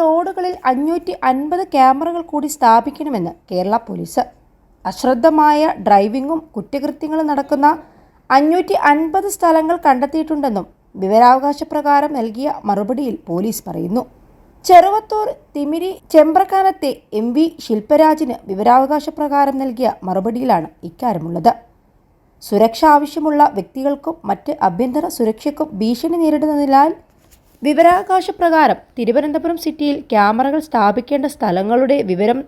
റോഡുകളിൽ അഞ്ഞൂറ്റി അൻപത് ക്യാമറകൾ കൂടി സ്ഥാപിക്കണമെന്ന് കേരള പോലീസ്. അശ്രദ്ധമായ ഡ്രൈവിംഗും കുറ്റകൃത്യങ്ങളും നടക്കുന്ന അഞ്ഞൂറ്റി അൻപത് സ്ഥലങ്ങൾ കണ്ടെത്തിയിട്ടുണ്ടെന്നും വിവരാവകാശ പ്രകാരം നൽകിയ മറുപടിയിൽ പോലീസ് പറയുന്നു. ചെറുവത്തൂർ തിമിരി ചെമ്പ്രക്കാനത്തെ എം വി ശില്പരാജിന് വിവരാവകാശ പ്രകാരം നൽകിയ മറുപടിയിലാണ് ഇക്കാര്യമുള്ളത്. സുരക്ഷ ആവശ്യമുള്ള വ്യക്തികൾക്കും മറ്റ് ആഭ്യന്തര സുരക്ഷയ്ക്കും ഭീഷണി നേരിടുന്നതിനാൽ വിവരാവകാശ പ്രകാരം തിരുവനന്തപുരം സിറ്റിയിൽ ക്യാമറകൾ സ്ഥാപിക്കേണ്ട സ്ഥലങ്ങളുടെ വിവരം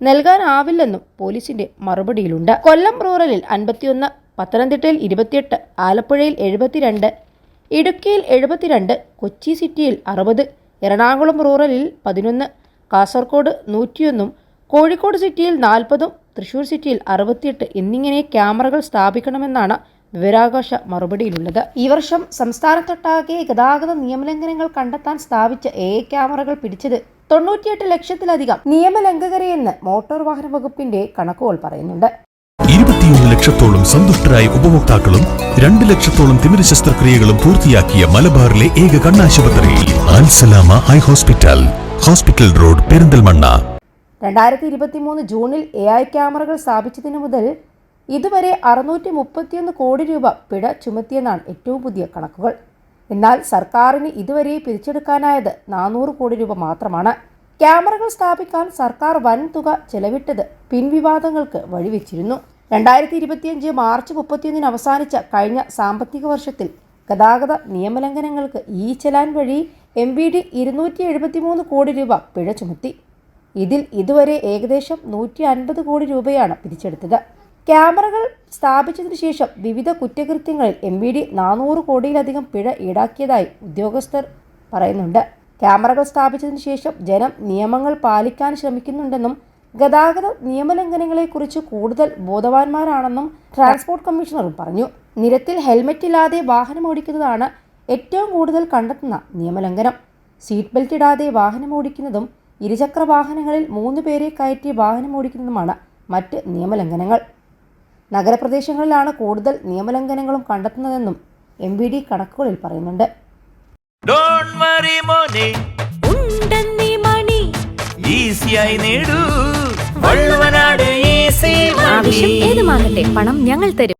നൽകാനാവില്ലെന്നും പോലീസിന്റെ മറുപടിയിലുണ്ട്. കൊല്ലം റൂറലിൽ അൻപത്തിയൊന്ന് പത്തനംതിട്ടയിൽ ഇരുപത്തിയെട്ട് ആലപ്പുഴയിൽ എഴുപത്തിരണ്ട് ഇടുക്കിയിൽ എഴുപത്തിരണ്ട് കൊച്ചി സിറ്റിയിൽ അറുപത് എറണാകുളം റൂറലിൽ പതിനൊന്ന് കാസർഗോഡ് നൂറ്റിയൊന്നും കോഴിക്കോട് സിറ്റിയിൽ നാൽപ്പതും തൃശൂർ സിറ്റിയിൽ അറുപത്തിയെട്ട് എന്നിങ്ങനെ ക്യാമറകൾ സ്ഥാപിക്കണമെന്നാണ് വിവരാവകാശ മറുപടിയിലുള്ളത്. ഈ വർഷം സംസ്ഥാനത്തൊട്ടാകെ ഗതാഗത നിയമലംഘനങ്ങൾ കണ്ടെത്താൻ സ്ഥാപിച്ച എ ക്യാമറകൾ പിടിച്ചത് തൊണ്ണൂറ്റിയെട്ട് ലക്ഷത്തിലധികം നിയമലംഘകരെയെന്ന് മോട്ടോർ വാഹന വകുപ്പിന്റെ കണക്കുകൾ പറയുന്നുണ്ട്. ഇരുപത്തിയൊന്ന് ലക്ഷത്തോളം സന്തുഷ്ടരായ ഉപഭോക്താക്കളും രണ്ട് ലക്ഷത്തോളം തിമിര ശസ്ത്രക്രിയകളും പൂർത്തിയാക്കിയ മലബാറിലെ ഏക കണ്ണാശുപത്രി Alsalama eye hospital hospital road Perinthalmanna. രണ്ടായിരത്തി ഇരുപത്തി മൂന്ന് ജൂണിൽ എ ഐ ക്യാമറകൾ സ്ഥാപിച്ചതിനു മുതൽ ഇതുവരെ അറുന്നൂറ്റി മുപ്പത്തിയൊന്ന് കോടി രൂപ പിഴ ചുമത്തിയെന്നാണ് ഏറ്റവും പുതിയ കണക്കുകൾ. എന്നാൽ സർക്കാരിന് ഇതുവരെ പിരിച്ചെടുക്കാനായത് നാനൂറ് കോടി രൂപ മാത്രമാണ്. ക്യാമറകൾ സ്ഥാപിക്കാൻ സർക്കാർ വൻ തുക ചെലവിട്ടത് പിൻവിവാദങ്ങൾക്ക് വഴിവെച്ചിരുന്നു. രണ്ടായിരത്തി ഇരുപത്തിയഞ്ച് മാർച്ച് മുപ്പത്തിയൊന്നിന് അവസാനിച്ച കഴിഞ്ഞ സാമ്പത്തിക വർഷത്തിൽ ഗതാഗത നിയമലംഘനങ്ങൾക്ക് ഈ ചെലാൻ വഴി എം ബി ഡി ഇരുന്നൂറ്റി എഴുപത്തിമൂന്ന് കോടി രൂപ പിഴ ചുമത്തി. ഇതിൽ ഇതുവരെ ഏകദേശം നൂറ്റി അൻപത് കോടി രൂപയാണ് പിരിച്ചെടുത്തത്. ക്യാമറകൾ സ്ഥാപിച്ചതിനു ശേഷം വിവിധ കുറ്റകൃത്യങ്ങളിൽ എം വി ഡി നാനൂറ് കോടിയിലധികം പിഴ ഈടാക്കിയതായി ഉദ്യോഗസ്ഥർ പറയുന്നുണ്ട്. ക്യാമറകൾ സ്ഥാപിച്ചതിനു ശേഷം ജനം നിയമങ്ങൾ പാലിക്കാൻ ശ്രമിക്കുന്നുണ്ടെന്നും ഗതാഗത നിയമലംഘനങ്ങളെക്കുറിച്ച് കൂടുതൽ ബോധവാന്മാരാണെന്നും ട്രാൻസ്പോർട്ട് കമ്മീഷണറും പറഞ്ഞു. നിരത്തിൽ ഹെൽമറ്റ് ഇല്ലാതെ വാഹനം ഓടിക്കുന്നതാണ് ഏറ്റവും കൂടുതൽ കണ്ടെത്തുന്ന നിയമലംഘനം. സീറ്റ് ബെൽറ്റ് ഇടാതെ വാഹനം ഓടിക്കുന്നതും ഇരുചക്ര വാഹനങ്ങളിൽ മൂന്ന് പേരെ കയറ്റി വാഹനം ഓടിക്കുന്നതുമാണ് മറ്റ് നിയമലംഘനങ്ങൾ. നഗരപ്രദേശങ്ങളിലാണ് കൂടുതൽ നിയമലംഘനങ്ങളും കണ്ടെത്തുന്നതെന്നും എം വി ഡി കണക്കുകളിൽ പറയുന്നുണ്ട്. ഏത് പണം ഞങ്ങൾ തരും.